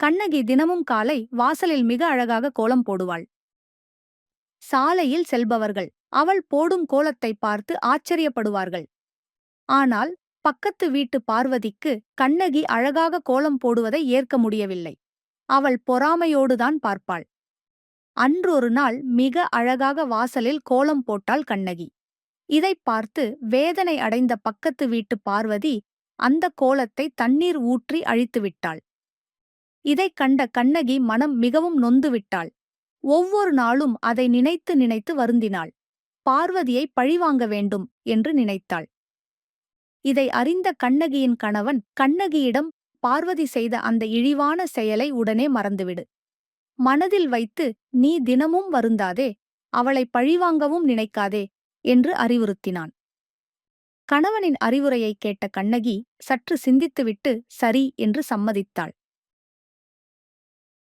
கண்ணகி தினமும் காலை வாசலில் மிக அழகாக கோலம் போடுவாள். சாலையில் செல்பவர்கள். அவள் போடும் கோலத்தை பார்த்து ஆச்சரியப்படுவார்கள். ஆனால் பக்கத்து வீட்டு பார்வதிக்கு கண்ணகி அழகாக கோலம் போடுவதை ஏற்க முடியவில்லை. அவள் பொறாமையோடுதான் பார்ப்பாள். அன்றொரு நாள் மிக அழகாக வாசலில் கோலம் போட்டாள் கண்ணகி. இதைப் பார்த்து வேதனை அடைந்த பக்கத்து வீட்டு பார்வதி அந்த கோலத்தை தண்ணீர் ஊற்றி அழித்துவிட்டாள். இதைக் கண்ட கண்ணகி மனம் மிகவும் நொந்துவிட்டாள். ஒவ்வொரு நாளும் அதை நினைத்து நினைத்து வருந்தினாள். பார்வதியை பழிவாங்க வேண்டும் என்று நினைத்தாள். இதை அறிந்த கண்ணகியின் கணவன் கண்ணகியிடம் பார்வதி செய்த அந்த இழிவான செயலை உடனே மறந்துவிடு. மனதில் வைத்து நீ தினமும் வருந்தாதே அவளை பழிவாங்கவும் நினைக்காதே என்று அறிவுறுத்தினான். கணவனின் அறிவுரையை கேட்ட கண்ணகி சற்று சிந்தித்துவிட்டு சரி என்று சம்மதித்தாள்.